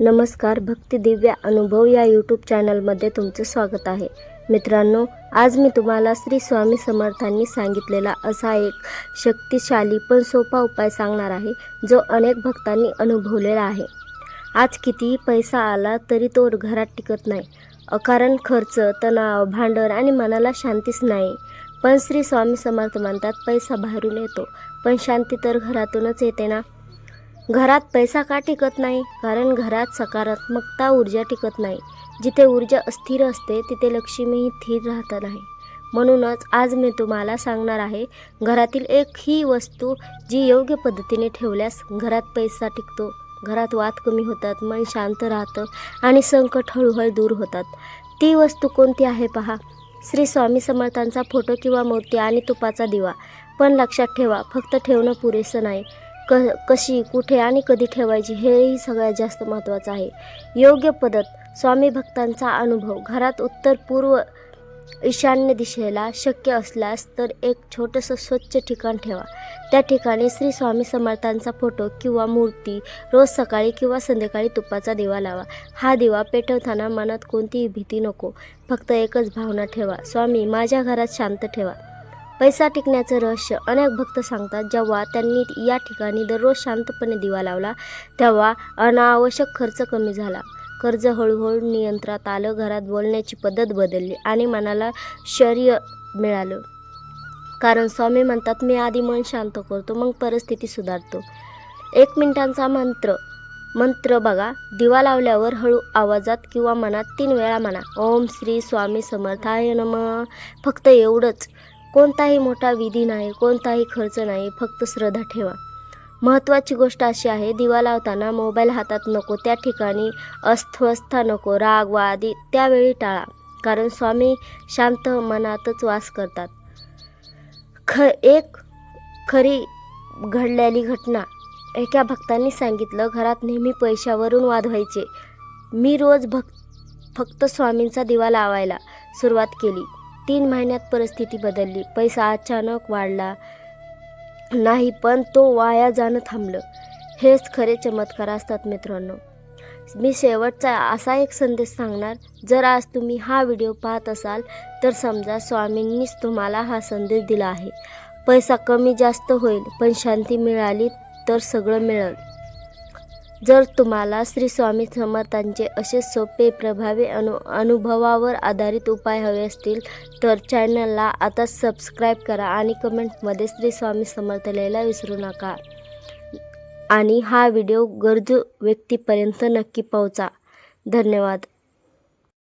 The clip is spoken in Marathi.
नमस्कार भक्ती दिव्य अनुभव या यूट्यूब चॅनलमध्ये तुमचं स्वागत आहे. मित्रांनो आज मी तुम्हाला श्री स्वामी समर्थांनी सांगितलेला असा एक शक्तिशाली पण सोपा उपाय सांगणार आहे जो अनेक भक्तांनी अनुभवलेला आहे. आज कितीही पैसा आला तरी तो घरात टिकत नाही. अकारण खर्च तणाव भांडण आणि मनाला शांतीच नाही. पण श्री स्वामी समर्थ म्हणतात पैसा बाहेरून येतो. पण शांती तर घरातूनच येते ना? घरात पैसा का टिकत नाही? कारण घरात सकारात्मकता ऊर्जा टिकत नाही. जिथे ऊर्जा अस्थिर असते तिथे लक्ष्मीही स्थिर राहत नाही. म्हणूनच आज मी तुम्हाला सांगणार आहे घरातील एक ही वस्तू जी योग्य पद्धतीने ठेवल्यास घरात पैसा टिकतो. घरात वाद कमी होतात मन शांत राहतं आणि संकट हळूहळू दूर होतात. ती वस्तू कोणती आहे पहा. श्री स्वामी समर्थांचा फोटो किंवा मूर्ती आणि तुपाचा दिवा. पण लक्षात ठेवा फक्त ठेवणं पुरेसं नाही. क कशी कुठे आणि कधी ठेवायची हेही सगळ्यात जास्त महत्त्वाचं आहे. योग्य पद्धत स्वामी भक्तांचा अनुभव घरात उत्तर पूर्व ईशान्य दिशेला शक्य असल्यास तर एक छोटंसं स्वच्छ ठिकाण ठेवा. त्या ठिकाणी श्री स्वामी समर्थांचा फोटो किंवा मूर्ती रोज सकाळी किंवा संध्याकाळी तुपाचा दिवा लावा. हा दिवा पेटवताना मनात कोणतीही भीती नको. फक्त एकच भावना ठेवा. स्वामी माझ्या घरात शांत ठेवा. पैसा टिकण्याचं रहस्य अनेक भक्त सांगतात. जेव्हा त्यांनी या ठिकाणी दररोज शांतपणे दिवा लावला तेव्हा अनावश्यक खर्च कमी झाला. कर्ज हळूहळू नियंत्रणात आलं घरात बोलण्याची पद्धत बदलली आणि मनाला शौर्य मिळालं. कारण स्वामी म्हणतात मी आधी मन शांत करतो मग परिस्थिती सुधारतो. एक मिनिटांचा मंत्र मंत्र बघा. दिवा लावल्यावर हळू आवाजात किंवा मनात तीन वेळा म्हणा ओम श्री स्वामी समर्थाय नम. फक्त एवढंच. कोणताही मोठा विधी नाही कोणताही खर्च नाही फक्त श्रद्धा ठेवा. महत्त्वाची गोष्ट अशी आहे दिवा लावताना मोबाईल हातात नको त्या ठिकाणी अस्वस्थता नको राग वादी त्यावेळी टाळा. कारण स्वामी शांत मनातच वास करतात. ख एक खरी घडलेली घटना. एका भक्तांनी सांगितलं घरात नेहमी पैशावरून वाद व्हायचे. मी रोज भक् फक्त स्वामींचा दिवा लावायला सुरुवात केली. तीन महिन्यात परिस्थिती बदलली. पैसा अचानक वाढला नाही पण तो वाया जाणं थांबलं. हेच खरे चमत्कार असतात मित्रांनो. मी शेवटचा असा एक संदेश सांगणार जर आज तुम्ही हा व्हिडिओ पाहत असाल तर समजा स्वामींनीच तुम्हाला हा संदेश दिला आहे. पैसा कमी जास्त होईल पण शांती मिळाली तर सगळं मिळेल. जर तुम्हाला श्री स्वामी समर्थांचे असे सोपे प्रभावी अनु अनुभवावर आधारित उपाय हवे असतील तर चॅनलला आता सबस्क्राईब करा आणि कमेंटमध्ये श्री स्वामी समर्थ लिहायला विसरू नका. आणि हा व्हिडिओ गरजू व्यक्तीपर्यंत नक्की पोहोचा. धन्यवाद.